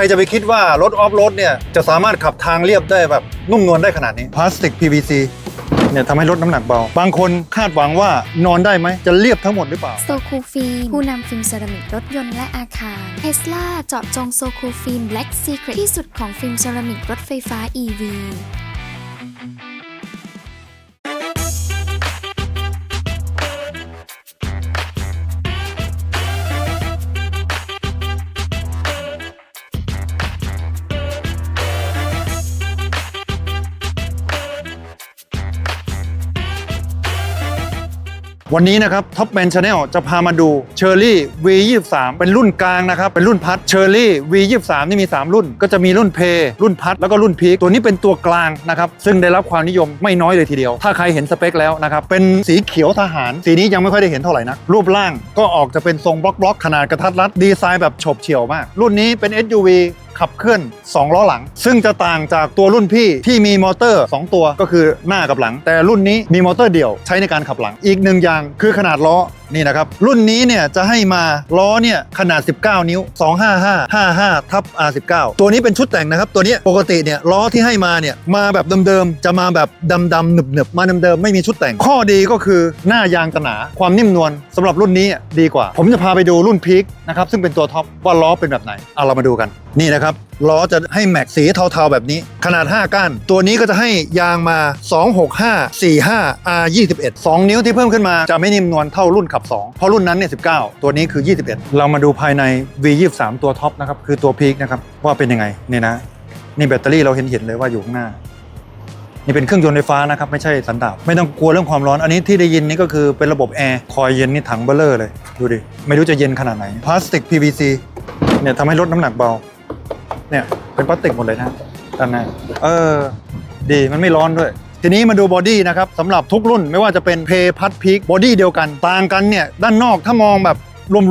ครจะไปคิดว่ารถออฟโรดเนี่ยจะสามารถขับทางเรียบได้แบบนุ่มนวลได้ขนาดนี้พลาสติก PVC เนี่ยทำให้ลดน้ำหนักเบา บางคนคาดหวังว่านอนได้ไหม จะเรียบทั้งหมดหรือเปล่า โซคูฟิล์มผู้นำฟิล์มเซรามิกรถยนต์และอาคารเทสลาเจาะจงโซคูฟิล์มแบล็กซีเครที่สุดของฟิล์มเซรามิกรถไฟฟ้า EV วันนี้นะครับท็อปแมนชาแนลจะพามาดูเชอร์รี่ V23 เป็นรุ่นกลางนะครับ เป็นรุ่นพัดเชอร์รี่ V23 นี่มี 3 รุ่น ก็จะมีรุ่นเพรุ่นพัดแล้วก็รุ่นพีคตัวนี้เป็นตัวกลางนะครับ ซึ่งได้รับความนิยมไม่น้อยเลยทีเดียว ถ้าใครเห็นสเปคแล้วนะครับ เป็นสีเขียวทหาร สีนี้ยังไม่ค่อยได้เห็นเท่าไหร่นักรูปร่างก็ออกจะเป็นทรงบล็อกบล็อกๆขนาดกระทัดรัดดีไซน์แบบฉบเฉี่ยวมาก รุ่นนี้เป็น SUV ขับเคลื่อน 2 ล้อหลัง ซึ่งจะต่างจากตัวรุ่นพี่ที่มีมอเตอร์ 2 ตัวก็คือหน้ากับหลัง แต่รุ่นนี้มีมอเตอร์เดี่ยวใช้ในการขับหลังอีกหนึ่งอย่างคือขนาดล้อ นี่นะครับ รุ่นนี้เนี่ยจะให้มาล้อเนี่ยขนาด 19 นิ้ว 255 55ทับ R19 ตัวนี้เป็นชุดแต่งนะครับ ตัวนี้ปกติเนี่ยล้อที่ให้มาเนี่ยมาแบบเดิมๆจะมาแบบดำๆหนึบๆมาเดิมๆไม่มีชุดแต่งข้อดีก็คือหน้ายางจะหนาความนิ่มนวลสำหรับรุ่นนี้ดีกว่า ผมจะพาไปดูรุ่นพีคนะครับซึ่งเป็นตัวท็อปว่าล้อเป็นแบบไหนเอาเรามาดูกันนี่นะครับ ล้อจะให้แม็กสีเทาๆแบบนี้ขนาด 5 ก้าน ตัวนี้ก็จะให้ยางมา 265 45 R 21 2 นิ้วที่เพิ่มขึ้นมาจะไม่นิ่มนวลเท่ารุ่นขับ 2 เพราะรุ่นนั้นเนี่ย19 ตัวนี้คือ 21 เรามาดูภายใน V 23ตัวท็อปนะครับ คือตัวพีคนะครับ ว่าเป็นยังไงนี่นะ นี่แบตเตอรี่เราเห็นเห็นเลยว่าอยู่ข้างหน้า นี่เป็นเครื่องยนต์ไฟฟ้านะครับ ไม่ใช่สันดาปไม่ต้องกลัวเรื่องความร้อน อันนี้ที่ได้ยินนี่ก็คือเป็นระบบแอร์คอยเย็นนี่ถังเบลเลอร์เลยดูดิไม่รู้จะเย็นขนาดไหนพลาสติก PVC เนี่ยทำให้ลดน้ำหนักเบา เนี่ยเป็นพลาสติกหมดเลยนะด้านหน้าเออ ดีมันไม่ร้อนด้วย ทีนี้มาดูบอดี้นะครับสำหรับทุกรุ่นไม่ว่าจะเป็นเพย์พัดพีคบอดี้เดียวกันต่างกันเนี่ยด้านนอกถ้ามองแบบ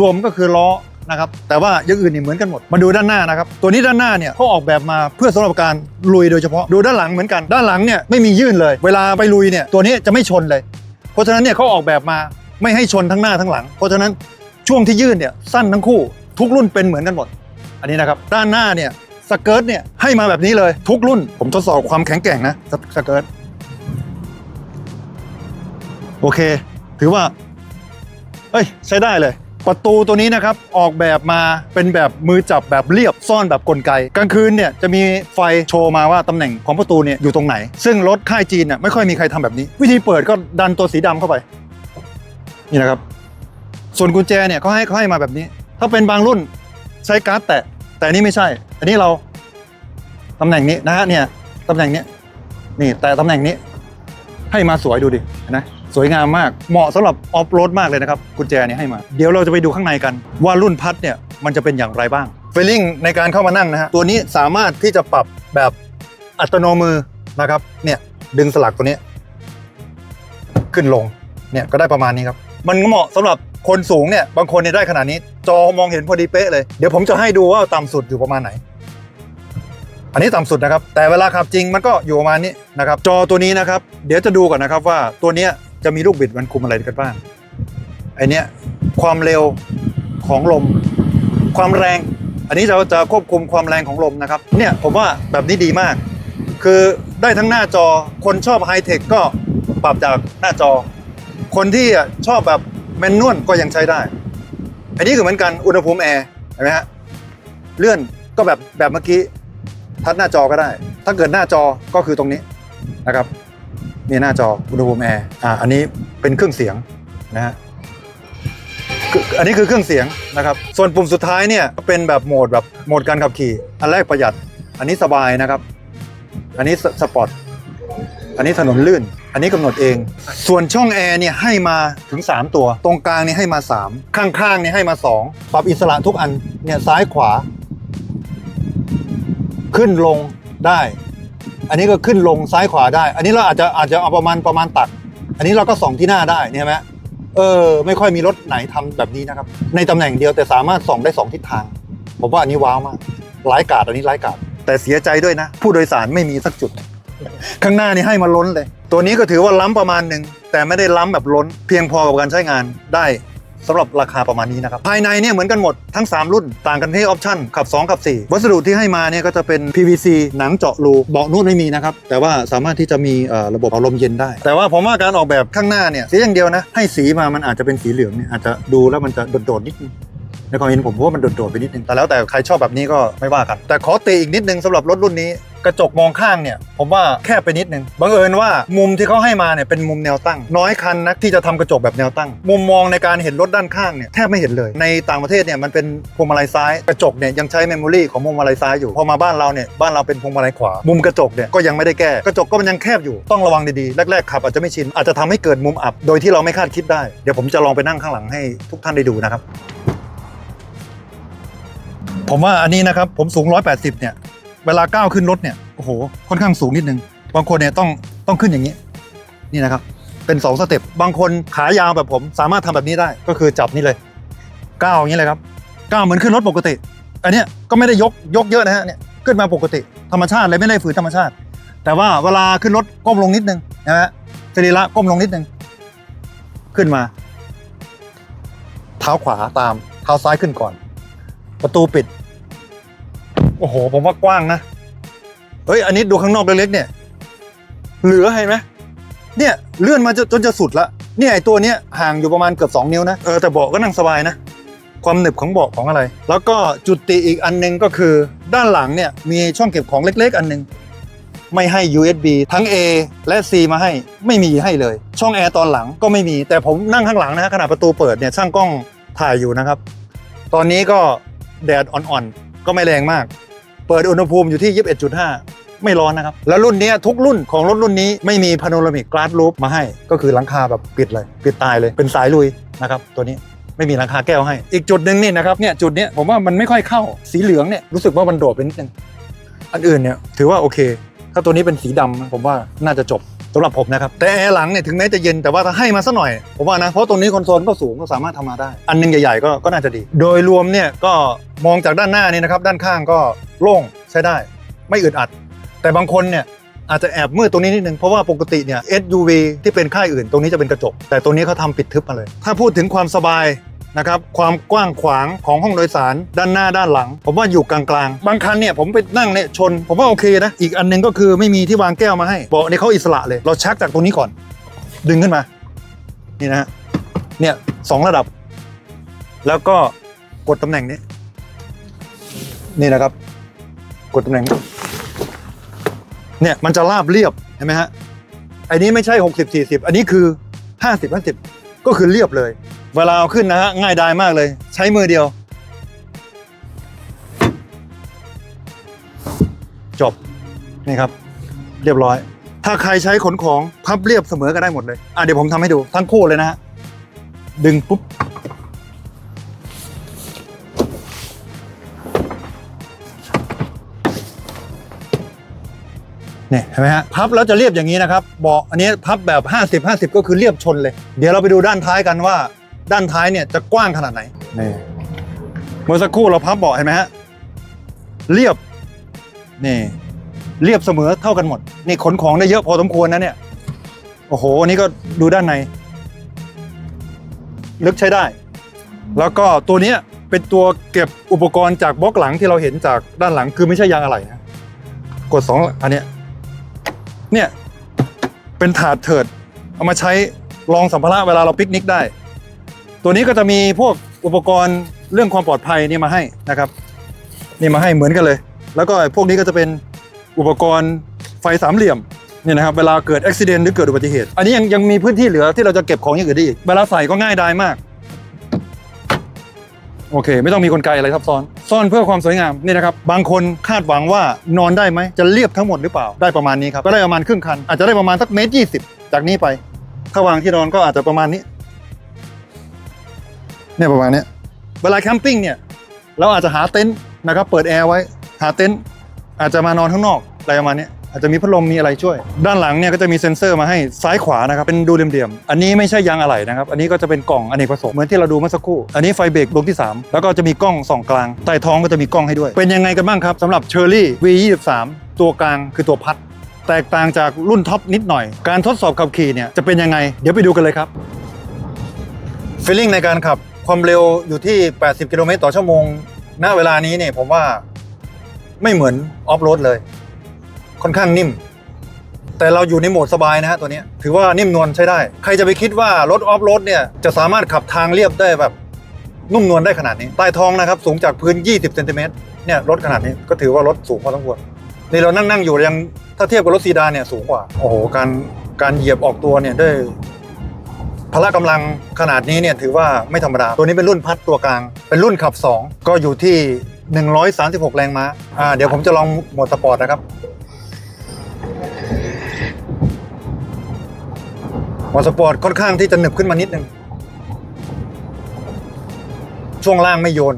รวมๆก็คือล้อนะครับแต่ว่าอย่างอื่นนี่เหมือนกันหมด มาดูด้านหน้านะครับตัวนี้ด้านหน้าเนี่ยเขาออกแบบมาเพื่อสำหรับการลุยโดยเฉพาะดูด้านหลังเหมือนกันด้านหลังเนี่ยไม่มียื่นเลย เวลาไปลุยเนี่ยตัวนี้จะไม่ชนเลย เพราะฉะนั้นเนี่ยเขาออกแบบมาไม่ให้ชนทั้งหน้าทั้งหลัง เพราะฉะนั้นช่วงที่ยื่นเนี่ยสั้นทั้งคู่ ทุกรุ่นเป็นเหมือนกันหมด อันนี้นะครับด้านหน้าเนี่ย สเกิร์ตเนี่ยให้มาแบบนี้เลย ทุกรุ่น ผมทดสอบความแข็งแกร่งนะสสเกิร์ตโอเค ถือว่าเอ้ยใช้ได้เลย ประตูตัวนี้นะครับออกแบบมาเป็นแบบมือจับแบบเรียบซ่อนแบบกลไก กลางคืนเนี่ยจะมีไฟโชว์มาว่าตำแหน่งของประตูเนี่ยอยู่ตรงไหน ซึ่งรถค่ายจีนเนี่ยไม่ค่อยมีใครทำแบบนี้ วิธีเปิดก็ดันตัวสีดำเข้าไป นี่นะครับ ส่วนกุญแจเนี่ยเขาให้เขาให้มาแบบนี้ ถ้าเป็นบางรุ่นใช้การ์ดแตะ แต่อันนี้ไม่ใช่ อันนี้เราตำแหน่งนี้นะฮะเนี่ยตำแหน่งนี้นี่แต่ตำแหน่งนี้ให้มาสวยดูดินไหมสวยงามมากเหมาะสำหรับออฟโรดมากเลยนะครับกุญแจนี่ยให้มา เดี๋ยวเราจะไปดูข้างในกัน ว่ารุ่นพัดเนี่ยมันจะเป็นอย่างไรบ้างเฟลลิ่งในการเข้ามานั่งนะฮะตัวนี้สามารถที่จะปรับแบบอัตโนมือนะครับเนี่ยดึงสลักตัวนี้ ขึ้นลงเนี่ยก็ได้ประมาณนี้ครับ มันเหมาะสำหรับ คนสูงเนี่ยบางคนเนี่ยได้ขนาดนี้ จอมองเห็นพอดีเป๊ะเลย เดี๋ยวผมจะให้ดูว่าต่ำสุดอยู่ประมาณไหน อันนี้ต่ำสุดนะครับ แต่เวลาขับจริงมันก็อยู่ประมาณนี้นะครับ จอตัวนี้นะครับ เดี๋ยวจะดูก่อนนะครับว่าตัวเนี้ยจะมีลูกบิดมันคุมอะไรกันบ้างไอเนี้ยความเร็วของลม ความแรง อันนี้เราจะควบคุมความแรงของลมนะครับ เนี่ยผมว่าแบบนี้ดีมาก คือได้ทั้งหน้าจอคนชอบไฮเทคก็ปรับจากหน้าจอ คนที่ชอบแบบ แมนนวลก็ยังใช้ได้ อันนี้ก็เหมือนกันอุณหภูมิแอร์เห็นไหมฮะเลื่อนก็แบบแบบเมื่อกี้ทัดหน้าจอก็ได้ ถ้าเกิดหน้าจอก็คือตรงนี้นะครับนี่หน้าจออุณหภูมิแอร์อ่าอันนี้เป็นเครื่องเสียงนะฮะอันนี้คือเครื่องเสียงนะครับ ส่วนปุ่มสุดท้ายเนี่ยเป็นแบบโหมดแบบโหมดการขับขี่ อันแรกประหยัด อันนี้สบายนะครับ อันนี้สปอร์ต อันนี้ถนนลื่น อันนี้กำหนดเอง ส่วนช่องแอร์เนี่ยให้มาถึง 3 ตัว ตรงกลางเนี่ยให้มา 3 ข้างๆเนี่ยให้มา 2 ปรับอิสระทุกอันเนี่ยซ้ายขวา ขึ้นลงได้ อันนี้ก็ขึ้นลงซ้ายขวาได้ อันนี้เราอาจจะอาจจะเอาประมาณประมาณตัดอันนี้เราก็ส่องที่หน้าได้เนี่ยไหมเออไม่ค่อยมีรถไหนทำแบบนี้นะครับ ในตำแหน่งเดียวแต่สามารถส่องได้สองทิศทาง ผมว่าอันนี้ว้าวมากร้ายกาดอันนี้ร้ายกาดแต่เสียใจด้วยนะ ผู้โดยสารไม่มีสักจุด ข้างหน้านี่ให้มาล้นเลย ตัวนี้ก็ถือว่าล้ำประมาณหนึ่งแต่ไม่ได้ล้ำแบบล้น เพียงพอกับการใช้งานได้สำหรับราคาประมาณนี้นะครับ ภายในเนี่ยเหมือนกันหมดทั้ง 3 รุ่น ต่างกันที่ออปชั่นขับ 2 ขับ 4 วัสดุที่ให้มาเนี่ยก็จะเป็น PVC หนังเจาะรูเบาะนุ่นไม่มีนะครับ แต่ว่าสามารถที่จะมีระบบเอาลมเย็นได้ แต่ว่าผมว่าการออกแบบข้างหน้าเนี่ยสีอย่างเดียวนะ ให้สีมามันอาจจะเป็นสีเหลืองเนี่ยอาจจะดูแล้วมันจะโดดๆนิดนึงในความเห็นผมว่ามันโดดๆไปนิดนึงแต่แล้วแต่ใครชอบแบบนี้ก็ไม่ว่ากัน แต่ขอตีอีกนิดนึงสำหรับรถรุ่นนี้ กระจกมองข้างเนี่ยผมว่าแคบไปนิดนึงบังเอิญว่ามุมที่เขาให้มาเนี่ยเป็นมุมแนวตั้ง น้อยคันนะที่จะทำกระจกแบบแนวตั้ง มุมมองในการเห็นรถด้านข้างเนี่ยแทบไม่เห็นเลย ในต่างประเทศเนี่ยมันเป็นพวงมาลัยซ้ายกระจกเนี่ยยังใช้เมมโมรีของพวงมาลัยซ้ายอยู่พอมาบ้านเราเนี่ยบ้านเราเป็นพวงมาลัยขวา มุมกระจกเนี่ยก็ยังไม่ได้แก้กระจกก็มันยังแคบอยู่ต้องระวังดีๆแรกๆขับอาจจะไม่ชินอาจจะทำให้เกิดมุมอับ โดยที่เราไม่คาดคิดได้เดี๋ยวผมจะลองไปนั่งข้างหลังให้ทุกท่านได้ดูนะครับผมว่าอันนี้นะครับผมสูง 180 เนี่ย เวลาก้าวขึ้นรถเนี่ยโอ้โหค่อนข้างสูงนิดนึงบางคนเนี่ยต้องต้องขึ้นอย่างนี้ นี่นะครับ เป็น2สเต็ปบางคนขายาวแบบผม สามารถทำแบบนี้ได้ก็คือจับนี่เลยก้าวอย่างนี้เลยครับก้าวเหมือนขึ้นรถปกติ อันเนี้ยก็ไม่ได้ยกยกเยอะนะฮะเนี่ยขึ้นมาปกติธรรมชาติเลยไม่ได้ฝืนธรรมชาติ แต่ว่าเวลาขึ้นรถก้มลงนิดนึงนะฮะสรีระก้มลงนิดนึงขึ้นมา เท้าขวาตามเท้าซ้ายขึ้นก่อน ประตูปิด โอ้โห ผมว่ากว้างนะ เฮ้ย อันนี้ดูข้างนอกเล็กๆเนี่ย เหลือเห็นไหมเนี่ยเลื่อนมาจนจจะสุดละ เนี่ยไอตัวเนี้ยห่างอยู่ประมาณเกือบ 2 นิ้วนะ เออแต่เบาะก็นั่งสบายนะ ความหนึบของเบาะของอะไร แล้วก็จุดติอีกอันหนึงก็คือ ด้านหลังเนี่ยมีช่องเก็บของเล็ก ๆ อันหนึง ไม่ให้ USB ทั้ง A และ C มาให้ไม่มีให้เลย ช่องแอร์ตอนหลังก็ไม่มี แต่ผมนั่งข้างหลังนะฮะขณะประตูเปิดเนี่ยช่างกล้องถ่ายอยู่นะครับ ตอนนี้ก็แดดอ่อนๆก็ไม่แรงมาก เปิดอุณหภูมิอยู่ที่ 21.5 ไม่ร้อนนะครับ แล้วรุ่นนี้ทุกรุ่นของรถรุ่นนี้ไม่มีพาโนรามิกกราสลูปมาให้ ก็คือหลังคาแบบปิดเลย ปิดตายเลยเป็นสายลุยนะครับตัวนี้ไม่มีหลังคาแก้วให้ อีกจุดหนึ่งนี่นะครับเนี่ยจุดเนี้ยผมว่ามันไม่ค่อยเข้าสีเหลืองเนี่ยรู้สึกว่ามันโดดไปนิดนึงอันอื่นเนี่ยถือว่าโอเค ถ้าตัวนี้เป็นสีดำผมว่าน่าจะจบ สำหรับผมนะครับ แต่แอร์หลังเนี่ยถึงแม้จะเย็นแต่ว่าถ้าให้มาสักหน่อย ผมว่านะ เพราะตรงนี้คอนโซลก็สูงก็สามารถทำมาได้ อันหนึงใหญ่ๆก็ก็น่าจะดี โดยรวมเนี่ยก็มองจากด้านหน้านี่นะครับ ด้านข้างก็โล่งใช้ได้ ไม่อึดอัด แต่บางคนเนี่ยอาจจะแอบมืดตรงนี้นิดนึง เพราะว่าปกติเนี่ย SUV ที่เป็นค่ายอื่น ตรงนี้จะเป็นกระจก แต่ตรงนี้เขาทำปิดทึบมาเลย ถ้าพูดถึงความสบาย นะครับความกว้างขวางของห้องโดยสารด้านหน้าด้านหลัง ผมว่าอยู่กลางๆ บางคันเนี่ยผมไปนั่งเนี่ยชน ผมว่าโอเคนะ อีกอันหนึงก็คือไม่มีที่วางแก้วมาให้เบาะนี่เขาอิสระเลย เราชักจากตรงนี้ก่อน ดึงขึ้นมา นี่นะฮะเนี่ยสองระดับ แล้วก็กดตำแหน่งนี้ นี่นะครับ กดตำแหน่งนี้เนี่ยมันจะราบเรียบเห็นไหมฮะอันนี้ไม่ใช่ 60 40 อันนี้คือ 50 50 ก็คือเรียบเลย เวลาเอาขึ้นนะฮะง่ายดายมากเลย ใช้มือเดียว จบนี่ครับ เรียบร้อย ถ้าใครใช้ขนของพับเรียบเสมอก็ได้หมดเลยอะเดี๋ยวผมทำให้ดูทั้งคู่เลยนะฮะดึงปุ๊บเนี่ยเห็นไหมฮะพับแล้วจะเรียบอย่างนี้นะครับเบาะอันนี้พับแบบ 50 50 ก็คือเรียบชนเลย เดี๋ยวเราไปดูด้านท้ายกันว่า ด้านท้ายเนี่ยจะกว้างขนาดไหนนี่เมื่อสักครู่เราพับเบาะเห็นไหมฮะเรียบนี่เรียบเสมอเท่ากันหมด นี่ขนของได้เยอะพอสมควรนะเนี่ย โอ้โหอันนี้ก็ดูด้านใน ลึกใช้ได้ แล้วก็ตัวเนี้ยเป็นตัวเก็บอุปกรณ์จากบล็อกหลังที่เราเห็นจากด้านหลังคือไม่ใช่ยางอะไหล่นะกดสองอันเนี้ยเนี่ยเป็นถาดเถิด เอามาใช้รองสัมภาระเวลาเราปิกนิกได้ ตัวนี้ก็จะมีพวกอุปกรณ์เรื่องความปลอดภัยนี่มาให้นะครับนี่มาให้เหมือนกันเลย แล้วก็พวกนี้ก็จะเป็นอุปกรณ์ไฟสามเหลี่ยมนี่นะครับเวลาเกิดอุบิเหตุหรือเกิดอุบัติเหตุ อันนี้ยังยังมีพื้นที่เหลือที่เราจะเก็บของอย่างอื่นได้อีกเวลาใส่ก็ง่ายดายมากโอเค ไม่ต้องมีกลไกอะไรซับซ้อน ซ่อนเพื่อความสวยงามนี่นะครับ บางคนคาดหวังว่านอนได้ไหม จะเรียบทั้งหมดหรือเปล่าได้ประมาณนี้ครับ ก็ได้ประมาณครึ่งคัน อาจจะได้ประมาณสักเมตรยี่สิบจากนี้ไป ถ้าวางที่นอนก็อาจจะประมาณนี้ เนี่ยประมาณเนี้ยเวลาแคมปิ้งเนี่ยเราอาจจะหาเต็นท์นะครับเปิดแอร์ไว้หาเต็นท์อาจจะมานอนข้างนอกอะไรประมาณนี้อาจจะมีพัดลมมีอะไรช่วย ด้านหลังเนี่ยก็จะมีเซ็นเซอร์มาให้ซ้ายขวานะครับเป็นดูเหลี่ยมๆอันนี้ไม่ใช่ยางอะไหล่นะครับอันนี้ก็จะเป็นกล่องอเนกประสงค์เหมือนที่เราดูเมื่อสักครู่อันนี้ไฟเบรกดวงที่ 3 แล้วก็จะมีกล้องส่องกลางใต้ท้องก็จะมีกล้องให้ด้วย เป็นยังไงกันบ้างครับสำหรับ Cherry V23 ตัวกลางคือตัวพัด แตกต่างจากรุ่นท็อปนิดหน่อย การทดสอบขับขี่เนี่ยจะเป็นยังไงเดี๋ยวไปดูกันเลยครับฟีลลิ่งในการขับ ความเร็วอยู่ที่ 80 กิโลเมตรต่อชั่วโมง ณ เวลานี้เนี่ยผมว่าไม่เหมือนออฟโรดเลย ค่อนข้างนิ่ม แต่เราอยู่ในโหมดสบายนะฮะตัวนี้ ถือว่านิ่มนวลใช้ได้ ใครจะไปคิดว่ารถออฟโรดเนี่ยจะสามารถขับทางเรียบได้แบบนุ่มนวลได้ขนาดนี้ใต้ท้องนะครับ สูงจากพื้น 20เซนติเมตรเนี่ยรถขนาดนี้ก็ถือว่ารถสูงพอสมควรนี่เรานั่งนั่งอยู่ยังถ้าเทียบกับรถซีดานเนี่ยสูงกว่า โอ้โหการการเหยียบออกตัวเนี่ยด้วย พละกำลังขนาดนี้เนี่ยถือว่าไม่ธรรมดา ตัวนี้เป็นรุ่นพัดตัวกลาง เป็นรุ่นขับ 2 ก็อยู่ที่ 136 แรงม้าอ่าเดี๋ยวผมจะลองโหมดสปอร์ตนะครับโหมดสปอร์ตค่อนข้างที่จะหนึบขึ้นมานิดนึง ช่วงล่างไม่โยน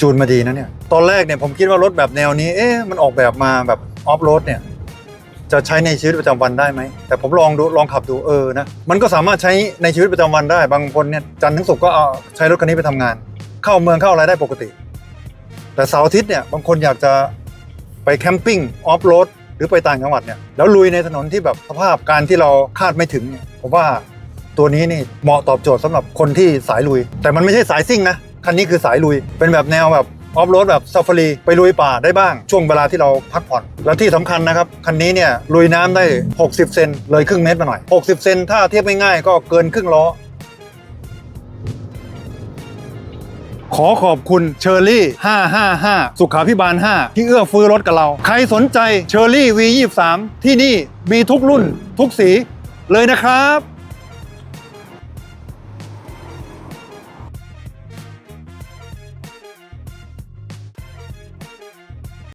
จูนมาดีนะเนี่ย ตอนแรกเนี่ยผมคิดว่ารถแบบแนวนี้ เอ๊ะมันออกแบบมาแบบออฟโรดเนี่ย จะใช้ในชีวิตประจำวันได้ไหม แต่ผมลองดูลองขับดูเออนะมันก็สามารถใช้ในชีวิตประจำวันได้ บางคนเนี่ยจันทร์ถึงศุกร์ก็เอาใช้รถคันนี้ไปทำงาน เข้าเมืองเข้าอะไรได้ปกติ แต่เสาร์อาทิตย์เนี่ยบางคนอยากจะไปแคมปิ้งออฟโรดหรือไปต่างจังหวัดเนี่ยแล้วลุยในถนนที่แบบสภาพการที่เราคาดไม่ถึงเนี่ยผมว่าตัวนี้นี่เหมาะตอบโจทย์สำหรับคนที่สายลุย แต่มันไม่ใช่สายซิ่งนะคันนี้คือสายลุยเป็นแบบแนวแบบ ออฟโรดแบบซาฟารีไปลุยป่าได้บ้างช่วงเวลาที่เราพักผ่อน แล้วที่สำคัญนะครับ คันนี้เนี่ยลุยน้ำได้ 60 เซนเลยครึ่งเมตรมาหน่อย 60 เซนถ้าเทียบง่ายๆก็เกินครึ่งล้อ ขอขอบคุณเชอร์รี่ 555 สุขาพิบาล 5 ที่เอื้อฟื้อรถกับเรา ใครสนใจเชอร์รี่ V23 ที่นี่มีทุกรุ่นทุกสีเลยนะครับ